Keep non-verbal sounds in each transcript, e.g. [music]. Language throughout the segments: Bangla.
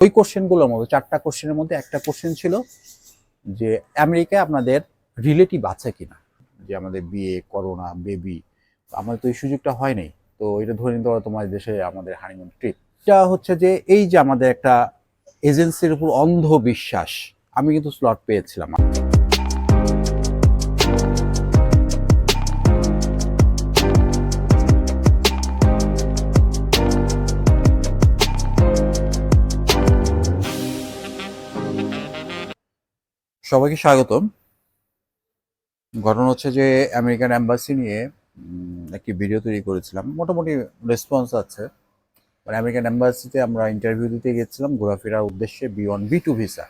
ওই কোশ্চেনগুলোর মধ্যে, চারটা কোশ্চেনের মধ্যে একটা কোশ্চেন ছিল যে, আমেরিকায় আপনাদের রিলেটিভ আছে কিনা? যে আমাদের বিয়ে করোনা বেবি আমাদের তো এই সুযোগটা হয় নাই। তো এটা ধরে নিতে পারো তোমার দেশে আমাদের হানিমুন ট্রিপ যা হচ্ছে যে, এই যে আমাদের একটা এজেন্সির উপর অন্ধ বিশ্বাস আমি কিন্তু স্লট পেয়েছিলাম। সবাইকে স্বাগতম। ঘটনা হচ্ছে যে আমেরিকান অ্যাম্বাসি নিয়ে একটি ভিডিও তৈরি করেছিলাম। মোটামুটি রেসপন্স আছে। মানে আমেরিকান অ্যাম্বাসিতে আমরা ইন্টারভিউ দিতে গেছিলাম ঘোরাফেরার উদ্দেশ্যে B one B two visa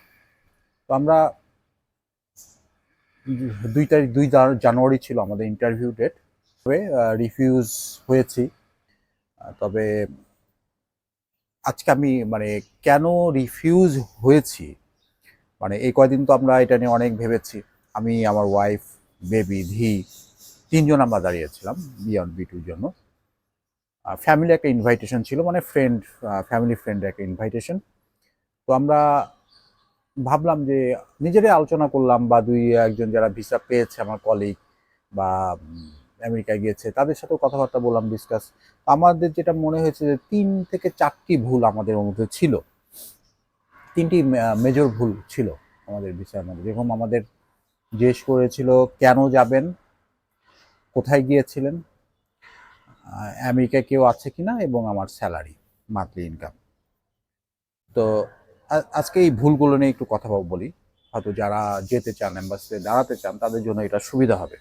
তো আমরা দুই তারিখ, দুই জান- জানুয়ারি ছিল আমাদের ইন্টারভিউ ডেট তবে রিফিউজ হয়েছি। তবে আজকে আমি মানে কেন রিফিউজ হয়েছি মানে এই কয়দিন তো আমরা এটা নিয়ে অনেক ভেবেছি। আমি, আমার ওয়াইফ বেবি ধি তিনজন আমরা দাঁড়িয়েছিলাম বিয়ন্ড বি টুর জন্য। ফ্যামিলি একটা ইনভাইটেশন ছিল মানে ফ্রেন্ড ফ্যামিলি ফ্রেন্ড একটা ইনভাইটেশন তো আমরা ভাবলাম যে নিজেরাই আলোচনা করলাম বা দুই একজন যারা ভিসা পেয়েছে, আমার কলিগ বা আমেরিকায় গিয়েছে, তাদের সাথেও কথাবার্তা বললাম ডিসকাস আমাদের যেটা মনে হয়েছে যে তিন থেকে চারটি ভুল আমাদের মধ্যে ছিল। তিনটি মেজর ভুল ছিল আমাদের বিচার মধ্যে। যেরকম আমাদের জিজ্ঞেস করেছিল কেন যাবেন? কোথায় গিয়েছিলেন? আহ, আমেরিকায় কেউ আছে কিনা? এবং আমার স্যালারি মান্থলি ইনকাম তো আজকে এই ভুলগুলো নিয়ে একটু কথা বলি হয়তো যারা যেতে চান অ্যাম্বাসিতে দাঁড়াতে চান তাদের জন্য এটা সুবিধা হবে।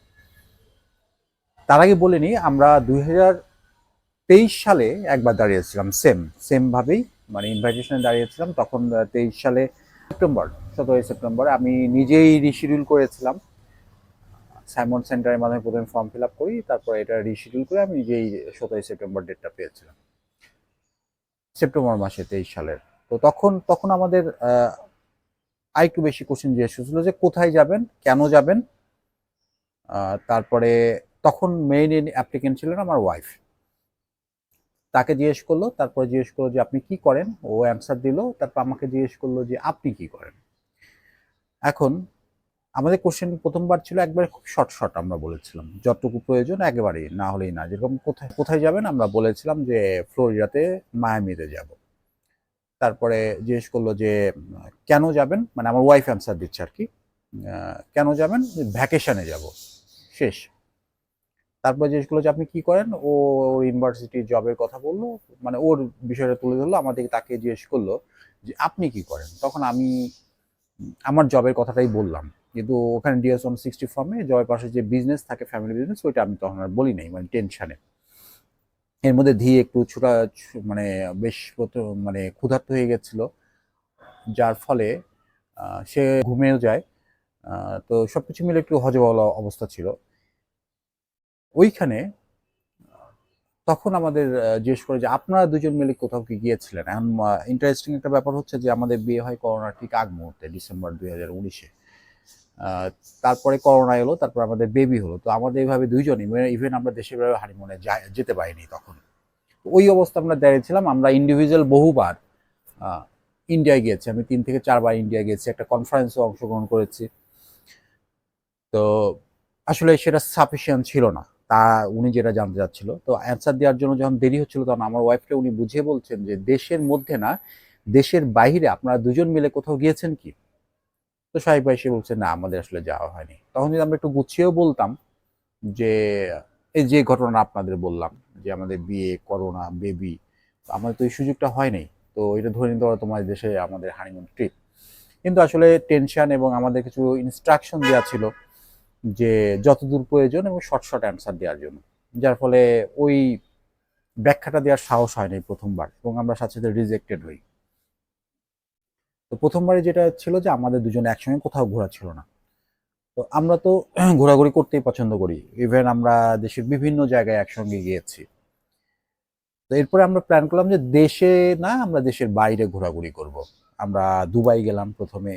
তার আগে বলে নিই আমরা দুই হাজার তেইশ সালে একবার দাঁড়িয়েছিলাম সেম সেম ভাবেই মানে ইনভাইটেশনে দাঁড়িয়েছিলাম তখন তেইশ সালে সেপ্টেম্বর সতেরোই সেপ্টেম্বর আমি নিজেই রিশিডিউল করেছিলাম। সাইমন সেন্টারের মাধ্যমে প্রথমে ফর্ম ফিল আপ করি তারপর এটা রিশিডিউল করে আমি নিজেই সতেরোই সেপ্টেম্বর ডেটটা পেয়েছিলাম। সেপ্টেম্বর মাসে তেইশ সালের। তো তখন তখন আমাদের আহ, আরেকটু বেশি কোশ্চেন জিজ্ঞেস হয়েছিল যে কোথায় যাবেন কেন যাবেন? তারপরে তখন মেইন অ্যাপ্লিকেন্ট ছিলেন আমার ওয়াইফ তাকে জিজ্ঞেস করল, তারপরে জিজ্ঞেস করল যে, আপনি কি করেন? ও অ্যান্সার দিল, তারপর আমাকে জিজ্ঞেস করল যে, আপনি কি করেন? এখন আমাদের কোশ্চেন প্রথমবার ছিল একবার খুব শর্ট শর্ট আমরা বলেছিলাম। যতটুকু প্রয়োজন একেবারেই, না হলেই না। যেরকম কোথায় কোথায় যাবেন আমরা বলেছিলাম যে, ফ্লোরিডাতে মায়ামিতে যাব। তারপরে জিজ্ঞেস করল যে, কেন যাবেন? মানে আমার ওয়াইফ অ্যান্সার দিচ্ছে আর কি। কেন যাবেন? ভ্যাকেশনে যাব। শেষ। তারপর জিজ্ঞেস করল যে আপনি কি করেন, ও ওর ইউনিভার্সিটি জবের কথা বলল মানে ওর বিষয়টা তুলে ধরলো আমাদের তাকে জিজ্ঞেস করল যে, আপনি কি করেন? তখন আমি আমার জবের কথাটাই বললাম। কিন্তু ওখানে ডিএস ওয়ান সিক্সটি ফর্মে জবের পাশে যে বিজনেস থাকে ফ্যামিলি বিজনেস ওইটা আমি তখন আর বলি নাই মানে টেনশনে এর মধ্যে ধি একটু ছোটা মানে বেশ মানে ক্ষুধার্ত হয়ে গেছিল। যার ফলে সে ঘুমিয়েও যায়। তো সবকিছু মিলে একটু হজবলা অবস্থা ছিল। ওইখানে, তখন আমাদের জিজ্ঞেস করে যে আপনারা দুজন মিলে কোথাও কি গিয়েছিলেন? এখন ইন্টারেস্টিং একটা ব্যাপার হচ্ছে যে আমাদের বিয়ে হয় করোনার ঠিক আগ মুহূর্তে ডিসেম্বর দুই হাজার উনিশে। তারপরে করোনা এলো, তারপর আমাদের বেবি হলো। তো আমাদের এইভাবে দুইজনই ইভেন আমরা দেশের বাইরে যাই যেতে পারিনি তখন। ওই অবস্থা আমরা দাঁড়িয়েছিলাম আমরা ইন্ডিভিজুয়াল বহুবার ইন্ডিয়ায় গিয়েছি। আমি তিন থেকে চারবার ইন্ডিয়া গিয়েছি, একটা কনফারেন্সে অংশগ্রহণ করেছি। তো আসলে সেটা সাফিসিয়েন্ট ছিল না। তা উনি যেটা জানতে চাচ্ছিল, তো অ্যান্সার দেওয়ার জন্য যখন দেরি হচ্ছিল তখন আমার ওয়াইফকে উনি বুঝিয়ে বলছেন যে দেশের মধ্যে না, দেশের বাইরে আপনারা দুজন মিলে কোথাও গিয়েছেন কি? তো সাহেব ভাই সে বলছে, না, আমাদের আসলে যাওয়া হয়নি। তখন যদি আমরা একটু গুছিয়েও বলতাম যে, এই যে ঘটনা আপনাদের বললাম যে আমাদের বিয়ে করোনা বেবি আমাদের তো এই সুযোগটা হয় নাই তো এটা ধরে নিতে পারো তোমার দেশে আমাদের হানিমুন ট্রিপ কিন্তু আসলে টেনশন এবং আমাদের কিছু ইনস্ট্রাকশন দেওয়া ছিল যে যতদূর প্রয়োজন এবং শর্ট শর্ট অ্যান্সার দেওয়ার জন্য। যার ফলে ওই ব্যাখ্যাটা দেওয়ার সাহস হয়নি প্রথমবার এবং আমরা সাথে সাথে রিজেক্টেড হই। তো প্রথমবারে যেটা ছিল যে আমাদের দুজন একসঙ্গে কোথাও ঘোরা ছিল না। তো আমরা তো [clears throat] ঘোরাঘুরি করতেই পছন্দ করি। ইভেন আমরা দেশের বিভিন্ন জায়গায় একসঙ্গে গিয়েছি। তো এরপরে আমরা প্ল্যান করলাম যে দেশে না আমরা দেশের বাইরে ঘোরাঘুরি করব। আমরা দুবাই গেলাম প্রথমে,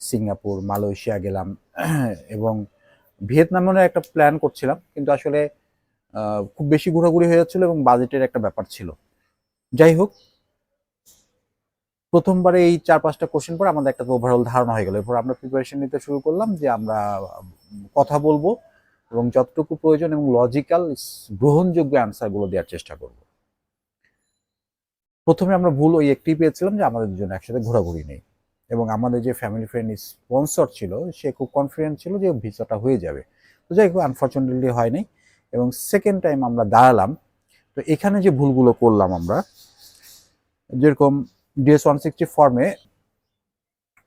সিঙ্গাপুর, মালয়েশিয়া গেলাম। [clears throat] এবং ভিয়েতনামের একটা প্ল্যান করছিলাম, কিন্তু আসলে খুব বেশি ঘোরাঘুরি হয়ে যাচ্ছিল এবং বাজেটের একটা ব্যাপার ছিল। যাই হোক, প্রথমবারে এই চার পাঁচটা কোশ্চেন পর আমাদের একটা ওভারঅল ধারণা হয়ে গেল। এরপর আমরা প্রিপারেশন নিতে শুরু করলাম যে আমরা কথা বলব এবং যতটুকু প্রয়োজন এবং লজিক্যাল গ্রহণযোগ্য অ্যান্সারগুলো দেওয়ার চেষ্টা করব। প্রথমে আমরা ভুল ওই একটি পেয়েছিলাম যে আমাদের দুজন একসাথে ঘোরাঘুরি নেই। এবং আমাদের যে ফ্যামিলি ফ্রেন্ড স্পন্সর ছিল, সে খুব কনফিডেন্ট ছিল যে ভিসাটা হয়ে যাবে। তো যাই হোক আনফর্চুনেটলি হয়নি এবং সেকেন্ড টাইম আমরা দাঁড়ালাম। তো এখানে যে ভুলগুলো করলাম আমরা, যেরকম ডিএস ওয়ান সিক্সটি ফর্মে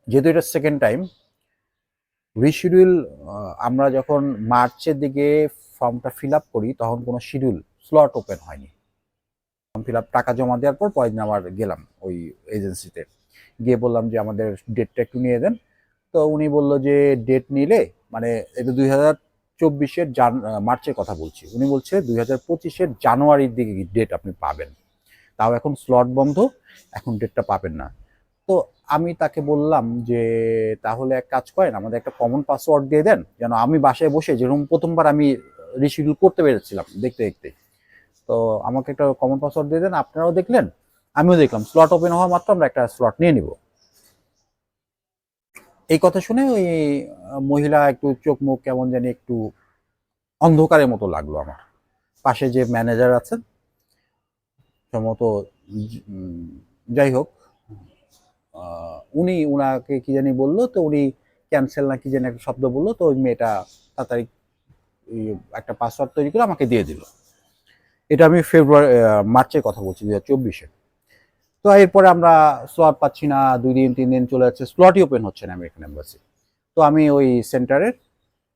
যেহেতু এটা সেকেন্ড টাইম রিশিডিউল আমরা যখন মার্চের দিকে ফর্মটা ফিল আপ করি, তখন কোনো শিডিউল স্লট ওপেন হয়নি। ফর্ম ফিল আপ টাকা জমা দেওয়ার পর পরের দিন আবার গেলাম ওই এজেন্সিতে গিয়ে বললাম যে আমাদের ডেটটা একটু নিয়ে দেন। তো উনি বলল যে ডেট নিলে মানে এটা দুই হাজার চব্বিশের জান মার্চের কথা বলছি। উনি বলছে দুই হাজার পঁচিশের জানুয়ারির দিকে ডেট আপনি পাবেন। তাও এখন স্লট বন্ধ, এখন ডেটটা পাবেন না। তো আমি তাকে বললাম যে, তাহলে এক কাজ করেন, আমাদের একটা কমন পাসওয়ার্ড দিয়ে দেন, যেন আমি বাসায় বসে যেরকম প্রথমবার আমি রিশিডিউল করতে পেরেছিলাম, দেখতে দেখতে। তো আমাকে একটা কমন পাসওয়ার্ড দিয়ে দেন, আপনারাও দেখলেন আমিও দেখলাম। স্লট ওপেন হওয়া মাত্র আমরা একটা স্লট নিয়ে নিব। এই কথা শুনে ওই মহিলা একটু চোখ মুখ কেমন জানি একটু অন্ধকারের মতো লাগল আমার। পাশে যে ম্যানেজার আছেন, সম্ভবত যাই হোক উনি উনাকে কি জানি বলল, তো উনি ক্যান্সেল না কি জানি একটা শব্দ বলল, তো ওই মেয়েটা তাড়াতাড়ি একটা পাসওয়ার্ড তৈরি করে আমাকে দিয়ে দিল। এটা আমি ফেব্রুয়ারি মার্চের কথা বলছি দু হাজার চব্বিশে তো এরপরে আমরা স্লট পাচ্ছি না, দুই দিন, তিন দিন চলে যাচ্ছে। স্লটই ওপেন হচ্ছে না আমেরিকান এম্বাসি তো আমি ওই সেন্টারের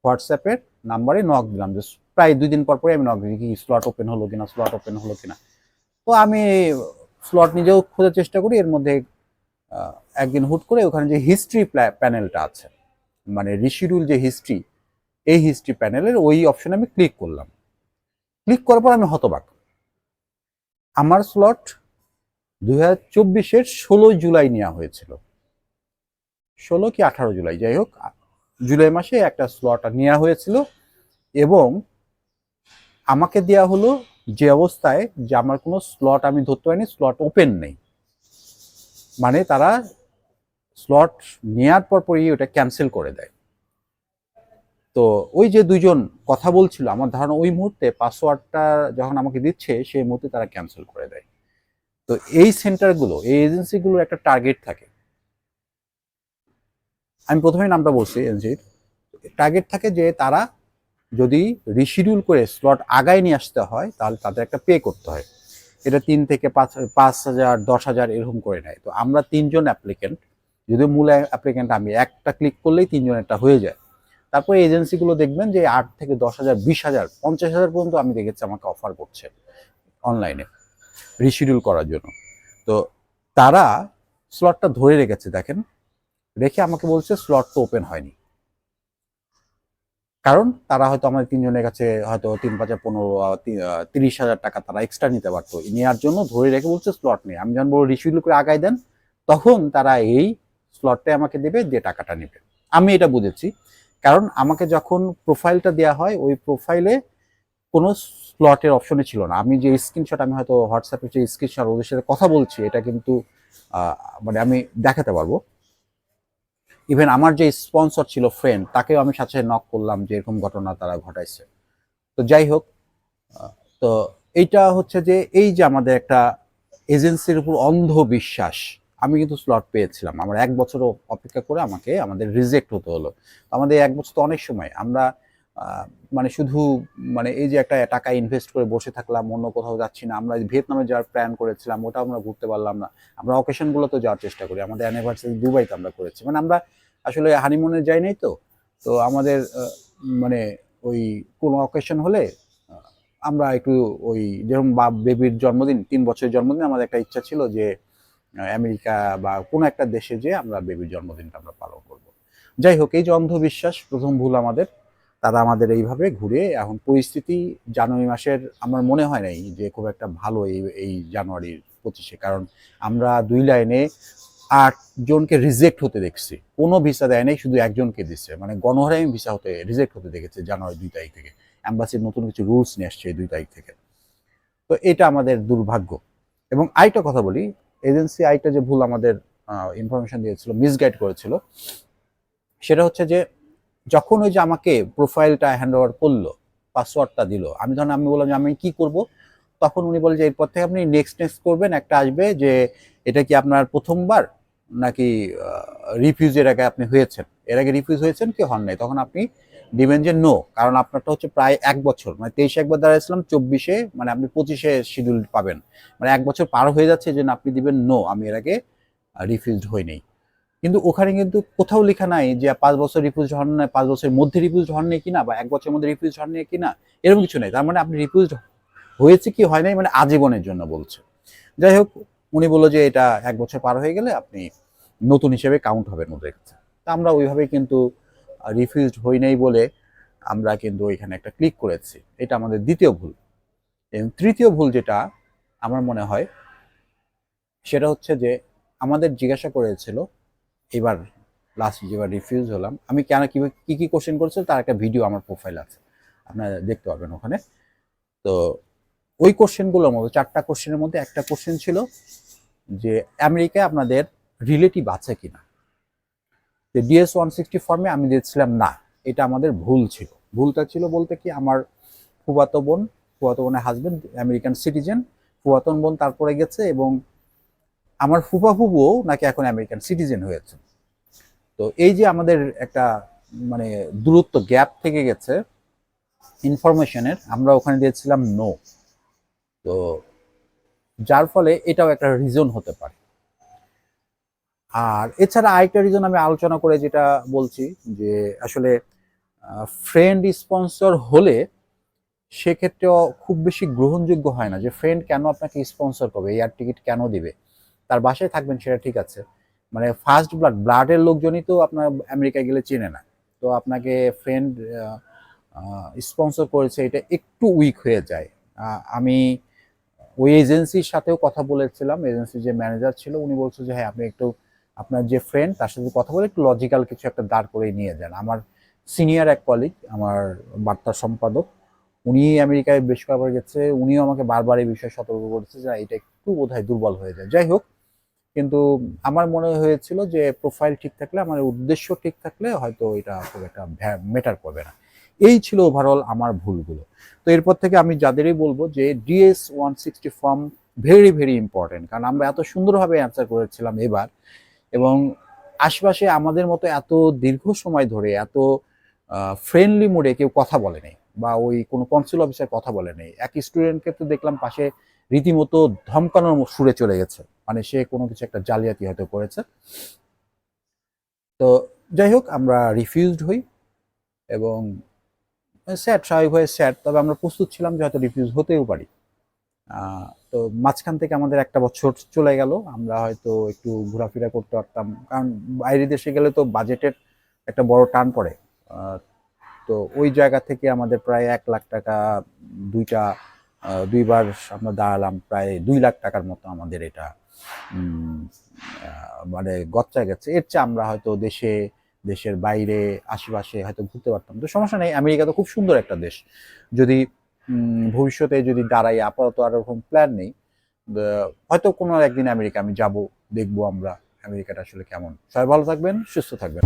হোয়াটসঅ্যাপের নাম্বারে নক দিলাম। যে প্রায় দুই দিন পর পরে আমি নক দিই কি স্লট ওপেন হলো কিনা স্লট ওপেন হলো কিনা। তো আমি স্লট নিজেও খোঁজার চেষ্টা করি, এর মধ্যে একদিন হুট করে ওখানে যে হিস্ট্রি প্যানেলটা আছে মানে রিশিডিউল যে হিস্ট্রি এই হিস্ট্রি প্যানেলের ওই অপশনে আমি ক্লিক করলাম। ক্লিক করার পর আমি হতবাক। আমার স্লট দুই হাজার চব্বিশের ষোলো জুলাই নেওয়া হয়েছিল। ষোলো কি আঠারো জুলাই? যাই হোক, জুলাই মাসে একটা স্লট নেওয়া হয়েছিল এবং আমাকে দেওয়া হলো যে অবস্থায় যে আমার কোনো স্লট আমি ধরতে পারিনি স্লট ওপেন নেই। মানে তারা স্লট নেওয়ার পর পরই ওটা ক্যান্সেল করে দেয়। তো ওই যে দুজন কথা বলছিল, আমার ধারণা ওই মুহূর্তে পাসওয়ার্ডটা যখন আমাকে দিচ্ছে, সেই মুহূর্তে তারা ক্যান্সেল করে দেয়। তো এই সেন্টারগুলো এই এজেন্সিগুলোর একটা টার্গেট থাকে। আমি প্রথমেই নামটা বলছি এজেন্সির টার্গেট থাকে যে তারা যদি রিশিডিউল করে স্লট আগায় নিয়ে আসতে হয়, তাহলে তাদের একটা পে করতে হয়। এটা তিন থেকে পাঁচ পাঁচ হাজার, দশ হাজার এরকম করে নেয়। তো আমরা তিনজন অ্যাপ্লিকেন্ট যদিও মূল অ্যাপ্লিকেন্ট আমি, একটা ক্লিক করলেই তিনজনেরটা হয়ে যায়। তারপরে এজেন্সিগুলো দেখবেন যে আট থেকে দশ হাজার, বিশ হাজার, পঞ্চাশ হাজার পর্যন্ত আমি দেখেছি আমাকে অফার করছে অনলাইনে রিশিডিউল করার জন্য। তো তারা স্লটটা ধরে রেখেছে, দেখেন। রেখে আমাকে বলছে স্লট তো ওপেন হয়নি। কারণ তারা হয়তো আমাদের তিনজনের কাছে হয়তো তিন পাঁচে পনেরো তিরিশ হাজার টাকা তারা এক্সট্রা নিতে পারতো। নেওয়ার জন্য ধরে রেখে বলছে স্লট নেই। আমি যখন বলব রিশিডিউল করে আগায় দেন, তখন তারা এই স্লটটাই আমাকে দেবে, যে টাকাটা নেবে। আমি এটা বুঝেছি। কারণ আমাকে যখন প্রোফাইলটা দেওয়া হয়, ওই প্রোফাইলে কোনো স্লটের অপশনে ছিল না। আমি যে স্ক্রিনশট আমি হয়তো হোয়াটসঅ্যাপে যে স্ক্রিনশট ওদের সাথে কথা বলছি, এটা কিন্তু মানে আমি দেখাতে পারব। ইভেন আমার যে স্পন্সর ছিল ফ্রেন্ড তাকেও আমি সাথে সাথে নক করলাম যে এরকম ঘটনা তারা ঘটাইছে। তো যাই হোক তো এইটা হচ্ছে যে এই যে আমাদের একটা এজেন্সির উপর অন্ধ বিশ্বাস আমি কিন্তু স্লট পেয়েছিলাম। আমার এক বছরও অপেক্ষা করে আমাকে, আমাদের রিজেক্ট হতে হলো। আমাদের এক বছর তো অনেক সময়, আমরা মানে শুধু মানে এই যে একটা টাকা ইনভেস্ট করে বসে থাকলাম, অন্য কোথাও যাচ্ছি না, আমরা ভিয়েতনামে যাওয়ার প্ল্যান করেছিলাম ওটা আমরা ঘুরতে পারলাম না। আমরা অকেশনগুলোতে যাওয়ার চেষ্টা করি, আমাদের অ্যানিভার্সারি দুবাইতে আমরা করেছি। মানে আমরা আসলে হানিমুনে যাই নাই তো তো আমাদের মানে ওই কোনো অকেশন হলে আমরা একটু ওই যেরকম বা বেবির জন্মদিন, তিন বছরের জন্মদিন, আমাদের একটা ইচ্ছা ছিল যে আমেরিকা বা কোনো একটা দেশে যে আমরা বেবির জন্মদিনটা আমরা পালন করব। যাই হোক, এই যে অন্ধবিশ্বাস, প্রথম ভুল আমাদের। তারা আমাদের এইভাবে ঘুরে এখন পরিস্থিতি জানুয়ারি মাসের আমার মনে হয় নাই যে খুব একটা ভালো এই এই জানুয়ারির পঁচিশে। কারণ আমরা দুই লাইনে আট জনকে রিজেক্ট হতে দেখছি। কোনো ভিসা দেয় নাই, শুধু একজনকে দিচ্ছে। মানে গণহারাই ভিসা হতে রিজেক্ট হতে দেখেছে জানুয়ারি দুই তারিখ থেকে। অ্যাম্বাসির নতুন কিছু রুলস নিয়ে আসছে এই দুই তারিখ থেকে। তো এটা আমাদের দুর্ভাগ্য। এবং আইটা কথা বলি এজেন্সি আইটা যে ভুল আমাদের ইনফরমেশন দিয়েছিল মিসগাইড করেছিল, সেটা হচ্ছে যে যখন ওই যে আমাকে প্রোফাইলটা হ্যান্ড ওভার করল পাসওয়ার্ডটা দিল, আমি ধরেন আমি বললাম যে আমি কি করব? তখন উনি বলে যে এরপর থেকে আপনি নেক্সট নেক্সট করবেন, একটা আসবে যে এটা কি আপনার প্রথমবার? নাকি রিফিউজ এর আগে আপনি হয়েছেন? এর আগে রিফিউজ হয়েছেন কি হন নাই? তখন আপনি দিবেন যে নো কারণ আপনারটা হচ্ছে প্রায় এক বছর মানে তেইশে একবার দাঁড়াইছিলাম, চব্বিশে মানে আপনি পঁচিশে শিডিউল পাবেন। মানে এক বছর পার হয়ে যাচ্ছে যে আপনি দিবেন নো আমি এর আগে রিফিউজড হই নাই। কিন্তু ওখানে কিন্তু কোথাও লেখা নাই যে পাঁচ বছর রিফিউজ হন না, পাঁচ বছরের মধ্যে রিফিউজ হন নাই কিনা বা এক বছরের মধ্যে রিফিউজ হন নাই কিনা, এরকম কিছু নেই। তার মানে আপনি রিফিউজ হয়েছে কি হয় নাই মানে আজীবনের জন্য বলছে। যাই হোক, উনি বলল যে এটা এক বছর পার হয়ে গেলে আপনি নতুন হিসেবে কাউন্ট হবেন ওদের কাছে। তা আমরা ওইভাবে কিন্তু রিফিউজড হই নাই বলে আমরা কিন্তু ওইখানে একটা ক্লিক করেছি। এটা আমাদের দ্বিতীয় ভুল। এবং তৃতীয় ভুল যেটা আমার মনে হয়, সেটা হচ্ছে যে আমাদের জিজ্ঞাসা করেছিল এবার লাস্ট যেবার রিফিউজ হলাম, আমি কেন কীভাবে কী কী কোশ্চেন করেছিল তার একটা ভিডিও আমার প্রোফাইল আছে, আপনারা দেখতে পারবেন ওখানে। তো ওই কোশ্চেনগুলোর মধ্যে, চারটা কোশ্চেনের মধ্যে একটা কোশ্চেন ছিল যে, আমেরিকায় আপনাদের রিলেটিভ আছে কি না যে ডিএস ওয়ান সিক্সটি ফর্মে আমি দিয়েছিলাম না, এটা আমাদের ভুল ছিল। ভুলটা ছিল বলতে কি, আমার ফুবাতো বোন ফুয়াতো বোনের হাজবেন্ড আমেরিকান সিটিজেন ফুয়াতন বোন তারপরে গেছে এবং আমার ফুফা ফুবুও নাকি এখন আমেরিকান সিটিজেন হয়েছে। তো এই যে আমাদের একটা মানে দূরত্ব গ্যাপ থেকে গেছে ইনফরমেশনের আমরা ওখানে দিয়েছিলাম নো তো যার ফলে এটাও একটা রিজন হতে পারে। আর এছাড়া আরেকটা রিজন আমি আলোচনা করে যেটা বলছি যে আসলে ফ্রেন্ড স্পন্সর হলে সেক্ষেত্রেও খুব বেশি গ্রহণযোগ্য হয় না যে ফ্রেন্ড কেন আপনাকে স্পন্সর করবে এয়ার টিকিট কেন দিবে। তার বাসায় থাকবেন সেটা ঠিক আছে। মানে ফার্স্ট ব্লাড ব্লাডের লোকজনই তো আপনার আমেরিকায় গেলে চেনে না। তো আপনাকে ফ্রেন্ড স্পন্সর করেছে, এটা একটু উইক হয়ে যায়। আমি ওই এজেন্সির সাথেও কথা বলেছিলাম এজেন্সির যে ম্যানেজার ছিল, উনি বলছে যে হ্যাঁ আপনি একটু আপনার যে ফ্রেন্ড তার সাথে কথা বলে একটু লজিক্যাল কিছু একটা দাঁড় করে নিয়ে যান। আমার সিনিয়র এক কলিগ আমার বার্তা সম্পাদক, উনি আমেরিকায় বেশ কয়েকবার গেছে, উনিও আমাকে বারবার এই বিষয়ে সতর্ক করেছে যে এটা একটু বোধহয় দুর্বল হয়ে যায়। যাই হোক কিন্তু আমার মনে হয়েছিল যে প্রোফাইল ঠিক থাকলে, আমার উদ্দেশ্য ঠিক থাকলে হয়তো এটা খুব একটা মেটার করবে না। এই ছিল ওভারঅল আমার ভুলগুলো। তো এরপর থেকে আমি যাদেরই বলব যে DS one sixty form very very important কারণ আমরা এত সুন্দরভাবে অ্যান্সার করেছিলাম এবার এবং আশপাশে আমাদের মতো এত দীর্ঘ সময় ধরে এত ফ্রেন্ডলি মোডে কেউ কথা বলে নেই বা ওই কোনো কনসুল অফিসার কথা বলে নেই। এক স্টুডেন্টকে তো দেখলাম পাশে রীতিমতো ধমকানোর সুরে চলে গেছে। মানে সে কোনো কিছু একটা জালিয়াতি হয়তো করেছে। তো যাই হোক, আমরা রিফিউজড হই এবং স্যাড হয়ে স্যাড তবে আমরা প্রস্তুত ছিলাম যে হয়তো রিফিউজ হতেও পারি। তো মাঝখান থেকে আমাদের একটা বছর চলে গেল। আমরা হয়তো একটু ঘোরাফেরা করতে পারতাম। কারণ বাইরে দেশে গেলে তো বাজেটের একটা বড় টান পড়ে। তো ওই জায়গা থেকে আমাদের প্রায় এক লাখ টাকা দুইটা দুইবার আমরা দাঁড়ালাম। প্রায় দুই লাখ টাকার মতো আমাদের এটা মানে গচ্চা গেছে। এর চেয়ে আমরা হয়তো দেশে, দেশের বাইরে, আশেপাশে হয়তো ঘুরতে পারতাম। তো সমস্যা নেই, আমেরিকা তো খুব সুন্দর একটা দেশ। যদি ভবিষ্যতে যদি দাঁড়াই, আপাতত আর ওরকম প্ল্যান নেই। হয়তো কোনো একদিন আমেরিকা আমি যাব, দেখব আমরা আমেরিকাটা আসলে কেমন। সবাই ভালো থাকবেন, সুস্থ থাকবেন।